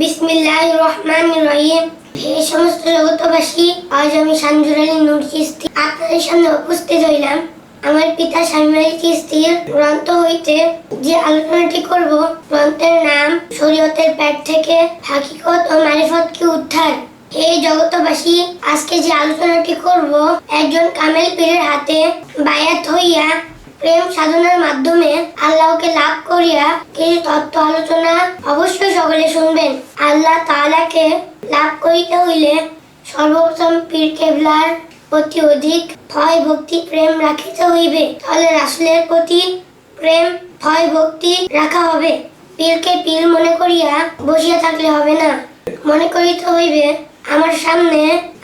বিসমিল্লাহ রহমান রহিম। হে সমস্ত জগতবাসী আজ আমি সাঞ্জুর আলী নূর চিস্তি আপনাদের সামনে উপস্থিত হইলাম। আমার পিতা স্বামী আলী চিস্তির গ্রন্থ হইতে যে আলোচনাটি করব, গ্রন্থের নাম শরীয়তের প্যাট থেকে হাকিকত ও মারিফতকে উদ্ধার। হে জগতবাসী আজকে যে আলোচনাটি করব, একজন কামেল পীরের হাতে বায়াত হইয়া প্রেম সাধনার মাধ্যমে আল্লাহকে লাভ করিয়া কিছু তত্ত্ব আলোচনা অবশ্যই সকলে শুনবেন। আল্লাহ তাআলাকে লাভ করিতে হইলে সর্বপ্রথম পীর কেবলার প্রতি অধিক ভয়, ভক্তি, প্রেম রাখিতে হইবে। তাহলে রাসূলের প্রতি প্রেম, ভয়, ভক্তি রাখা হবে। পীরকে পীর মনে করিয়া বসিয়া থাকলে হবে না। মনে করিতে হইবে, আমার সামনে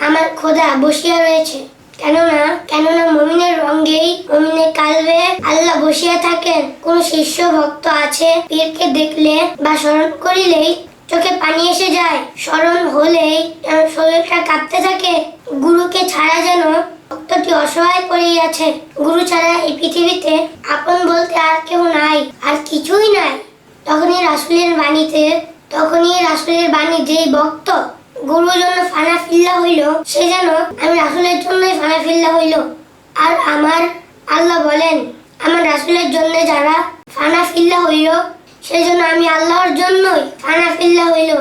আমার খোদা বসিয়া রয়েছে। কেননা কেননা মমিনের রঙ্গেই মমিনের কালবে আল্লাহ বসিয়া থাকেন। কোন শিষ্য ভক্ত আছে পীরকে দেখলে বা স্মরণ করিলেই চোখে পানি এসে যায়। স্মরণ হলেই শরীরটা কাঁপতে থাকে। গুরুকে ছাড়া যেন ভক্তটি অসহায় পড়ে আছে। গুরু ছাড়া এই পৃথিবীতে আপন বলতে আর কেউ নাই, আর কিছুই নাই। তখনই রাসুলের বাণীতে, তখনই রাসুলের বাণী যেই ভক্ত গুরুর জন্য ফানা ফিল্লা হইল, সে যেন আমি রাসুলের জন্যই ফানা ফিল্লা হইল। আর আমার আল্লাহ বলেন, আমার রাসুলের জন্য যারা ফানা ফিল্লা হইল সেই জন্য আমি আল্লাহর জন্যই ফানা ফিল্লা হইল।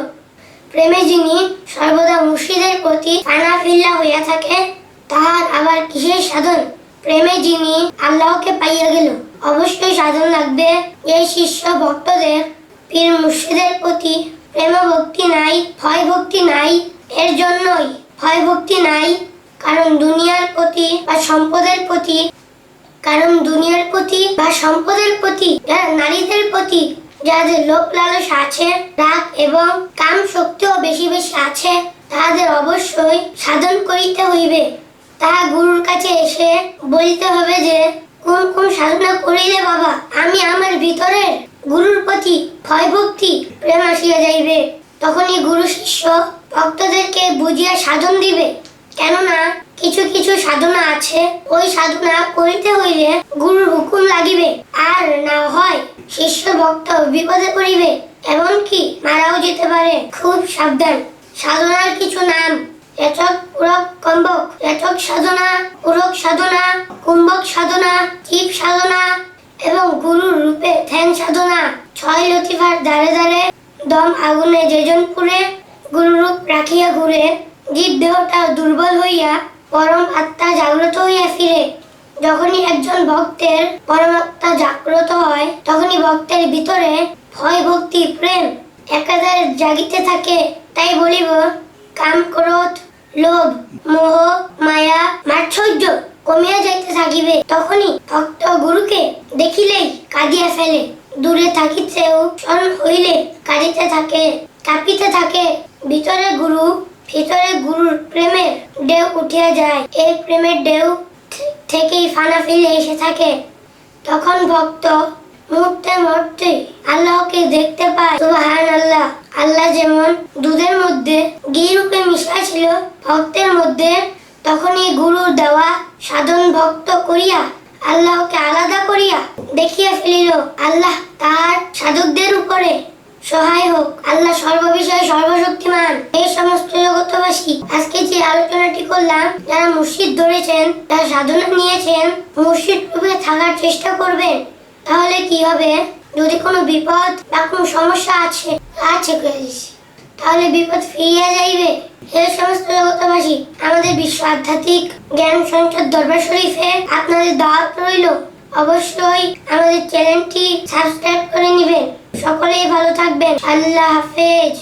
প্রেমে যিনি সর্বদা মুর্শিদের প্রতি ফানা ফিল্লা হইয়া থাকে, তাহার আবার কিসের সাধন? প্রেমে যিনি আল্লাহকে পাইয়া গেল, অবশ্যই সাধন লাগবে। এই শিষ্য ভক্তদের, পীর মুর্শিদের প্রতি প্রেম ভক্তি নাই ভয় ভক্তি নাই, এর জন্যই ভয় ভক্তি নাই, কারণ দুনিয়ার প্রতি বা সম্পদের প্রতি, কারণ দুনিয়ার প্রতি বা সম্পদের প্রতি যারা নারীদের প্রতি, যাদের লোক লালস আছে, রাগ এবং কাম শক্তিও বেশি বেশি আছে, তাহাদের অবশ্যই সাধন করিতে হইবে। তাহা গুরুর কাছে এসে বলিতে হবে যে, কোন কোন সাধনা করিলে বাবা ভিতরের গুরুর প্রতি ভয় ভক্তি প্রেম আসিয়া যাইবে। তখনই গুরু শিষ্য ভক্তদেরকে বুঝিয়া সাধন দিবে। কেননা কিছু কিছু সাধনা আছে, ওই সাধনা করিতে হইলে গুরুর হুকুম লাগিবে। আর না হয় শিষ্য ভক্ত বিপদে পড়িবে, এমনকি মারাও যেতে পারে। খুব সাবধান। সাধনার কিছু নাম রেচক পুরক কম্বক রেচক সাধনা, পুরক সাধনা কুম্ভক সাধনা, জীব সাধনা এবং গুরুর রূপে ধ্যান সাধনা। ছয় লতিফার দ্বারে দ্বারে দম আগুনে যেজন পুরে গুরুরূপ রাখিয়া ঘুরে। জীব দেহটা দুর্বল হইয়া পরম আত্মা জাগ্রত হইয়া ফিরে। যখনই একজন ভক্তের পরমাত্মা জাগ্রত হয়, তখনই ভক্তের ভিতরে ভয়, ভক্তি, প্রেম একাধারে জাগিতে থাকে। তাই বলিব, কাম, ক্রোধ, লোভ, মোহ, মায়া মাৎসর্য কমিয়া যাইতে থাকিবে তখনই ভক্ত গুরুকে দেখিলেই কাঁদিয়া ফেলে। দূরে থাকিতেও স্মরণ হইলে কাঁদিতে থাকে কাঁপিতে থাকে। ভিতরে গুরু, ভিতরে গুরুর প্রেমের ঢেউ উঠিয়া যায়। এই প্রেমের ঢেউ থেকেই ফানা ফিরে এসে থাকে। তখন ভক্ত মুহূর্তে মুহূর্তে আল্লাহকে দেখতে পায়। সুবাহান আল্লাহ আল্লাহ যেমন দুধের মধ্যে ঘি মিশা ছিল ভক্তের মধ্যে তখনই গুরুর দেওয়া সাধন ভক্ত করিয়া আল্লাহকে আলাদা করিয়া দেখিয়া ফেলিল, আল্লাহ তার সাধকদের উপরে সহায় হোক। আল্লাহ সর্ববিষয়ে সর্বশক্তিমান। এই সমস্ত জগতবাসী আজকে যে আলোচনাটি করলাম, যারা মুর্শিদ ধরেছেন, যারা সাধনা নিয়েছেন মুর্শিদ রূপে থাকার চেষ্টা করবেন, তাহলে কি হবে? যদি কোনো বিপদ বা কোনো সমস্যা আছে আছে তাহলে বিপদ ফিরিয়া যাইবে। এই সমস্ত জগতবাসী আমাদের আধ্যাত্মিক জ্ঞান সঞ্চার দরবার শরীফে আপনাদের দাওয়াত রইল। অবশ্যই আমাদের চ্যানেলটি সাবস্ক্রাইব করে নেবেন। সকলেই ভালো থাকবেন। আল্লাহ হাফেজ।